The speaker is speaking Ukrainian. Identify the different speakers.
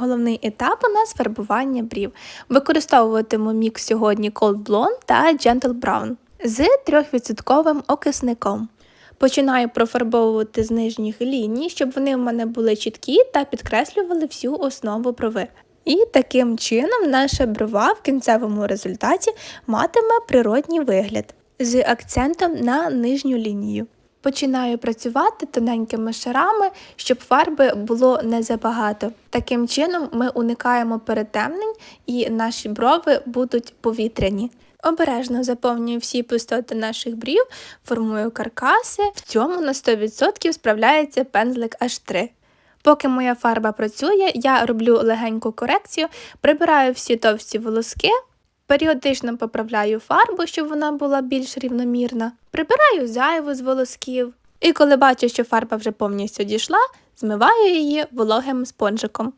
Speaker 1: Головний етап у нас фарбування брів. Використовуватиму мікс сьогодні Cold Blonde та Gentle Brown з 3% окисником. Починаю профарбовувати з нижніх ліній, щоб вони в мене були чіткі та підкреслювали всю основу брови. І таким чином наша брова в кінцевому результаті матиме природній вигляд з акцентом на нижню лінію. Починаю працювати тоненькими шарами, щоб фарби було не забагато. Таким чином ми уникаємо перетемнень і наші брови будуть повітряні. Обережно заповнюю всі пустоти наших брів, формую каркаси. В цьому на 100% справляється пензлик H3. Поки моя фарба працює, я роблю легеньку корекцію, прибираю всі товсті волоски, періодично поправляю фарбу, щоб вона була більш рівномірна, прибираю зайву з волосків. І коли бачу, що фарба вже повністю дійшла, змиваю її вологим спонжиком.